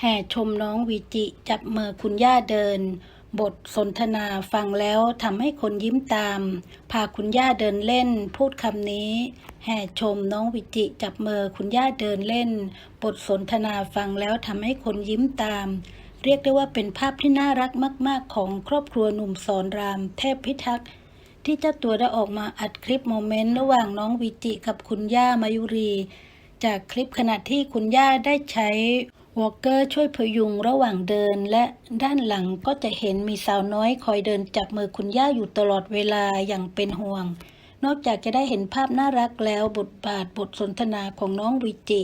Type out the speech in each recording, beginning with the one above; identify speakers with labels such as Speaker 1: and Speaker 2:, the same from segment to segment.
Speaker 1: แห่ชมน้องวิจิจับมือคุณย่าเดิน บทสนทนาฟังแล้วทำให้คนยิ้มตาม พาคุณย่าเดินเล่น พูดคำนี้ แห่ชมน้องวิจิจับมือคุณย่าเดินเล่น บทสนทนาฟังแล้วทำให้คนยิ้มตาม เรียกได้ว่าเป็นภาพที่น่ารักมาก ๆ ของครอบครัวหนุ่มสอนรามเทพพิทักษ์ที่เจ้าตัวได้ออกมาอัดคลิปโมเมนต์ระหว่างน้องวิจิกับคุณย่ามายุรี จากคลิปขณะที่คุณย่าได้ใช้ วอลเกอร์ช่วยพยุงระหว่างเดินและด้านหลังก็จะเห็นมีสาวน้อยคอยเดินจับมือคุณย่าอยู่ตลอดเวลาอย่างเป็นห่วง นอกจากจะได้เห็นภาพน่ารักแล้วบทบาทบทสนทนาของน้องวิจิ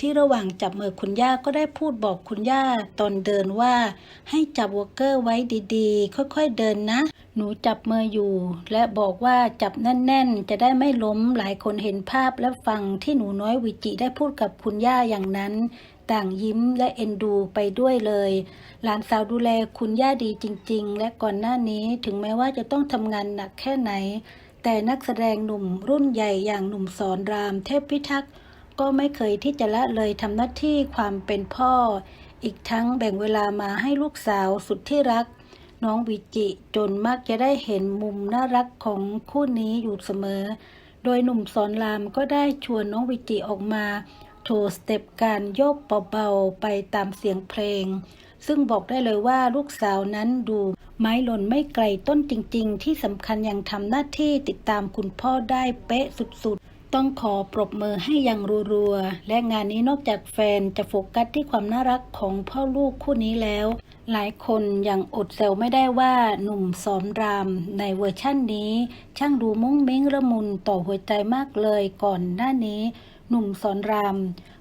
Speaker 1: ที่ระหว่างจับมือคุณย่าก็ได้พูดบอกคุณย่าตอนเดินว่า ให้จับวอลเกอร์ไว้ดีๆ ค่อยๆเดินนะ หนูจับมืออยู่ และบอกว่าจับแน่นๆ จะได้ไม่ล้มหลายคนเห็นภาพและฟังที่หนูน้อยวิจิได้พูดกับคุณย่าอย่างนั้น ต่างยิ้มและเอ็นดูไปด้วยเลย หลานสาวดูแลคุณย่าดีจริง ๆ และก่อนหน้านี้ถึงแม้ว่าจะต้องทำงานหนักแค่ไหน แต่นักแสดงหนุ่มรุ่นใหญ่อย่างหนุ่มสอนรามเทพพิทักษ์ ก็ไม่เคยที่จะละเลยทำหน้าที่ความเป็นพ่อ อีกทั้งแบ่งเวลามาให้ลูกสาวสุดที่รัก น้องวิจิจนมักจะได้เห็นมุมน่ารักของคู่นี้อยู่เสมอ โดยหนุ่มสอนรามก็ได้ชวนน้องวิจิออกมา โชว์สเต็ปการโยกเบาๆไปตามเสียงเพลง ซึ่งบอกได้เลยว่าลูกสาวนั้นดูไม้หล่นไม่ไกลต้นจริง ๆ ที่สำคัญยังทำหน้าที่ติดตามคุณพ่อได้เป๊ะสุดๆ ต้องขอปรบมือให้อย่างรัวๆ และงานนี้นอกจากแฟนจะโฟกัสที่ความน่ารักของพ่อลูกคู่นี้แล้ว หลายคนยังอดแซวไม่ได้ว่าหนุ่มสอนรามในเวอร์ชั่นนี้ ช่างดูมุ้งมิ้งระมุนต่อหัวใจมากเลยก่อนหน้านี้ หนุ่มสอนราม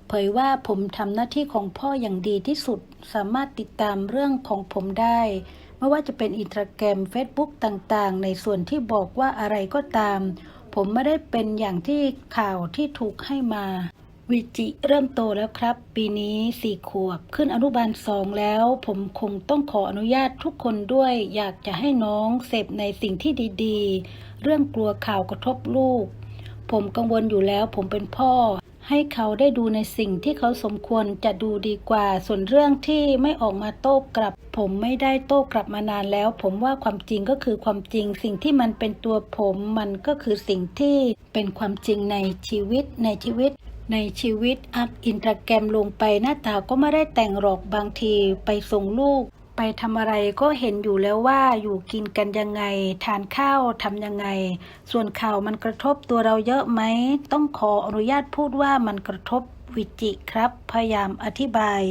Speaker 1: เผยว่าผมทำหน้าที่ของพ่ออย่างดีที่สุด สามารถติดตามเรื่องของผมได้ ไม่ว่าจะเป็นอินสตาแกรม Facebook ต่างๆ ในส่วนที่บอกว่าอะไรก็ตาม ผมไม่ได้เป็นอย่างที่ข่าวที่ถูกให้มา วิจิเริ่มโตแล้วครับ ปีนี้สี่ขวบขึ้นอนุบาลสองแล้ว ผมคงต้องขออนุญาตทุกคนด้วย อยากจะให้น้องเสพในสิ่งที่ดี ๆ เรื่องกลัวข่าวกระทบลูก ผมกังวลอยู่แล้วผมเป็นพ่อ ให้เขาได้ดูในสิ่งที่เขาสมควรจะดูดีกว่า ส่วนเรื่องที่ไม่ออกมาโต้กลับ ผมไม่ได้โต้กลับมานานแล้ว ผมว่าความจริงก็คือความจริง สิ่งที่มันเป็นตัวผมมันก็คือสิ่งที่เป็นความจริงในชีวิตในชีวิตในชีวิตอัพอินสตาแกรมลงไปหน้าตาก็ไม่ได้แต่งหรอกบางทีไปส่งลูก ไปทำอะไรก็เห็นอยู่แล้วว่าอยู่กินกันยังไง ทานข้าวทำยังไง ส่วนข่าวมันกระทบตัวเราเยอะไหม ต้องขออนุญาตพูดว่ามันกระทบวิจิครับ พยายามอธิบาย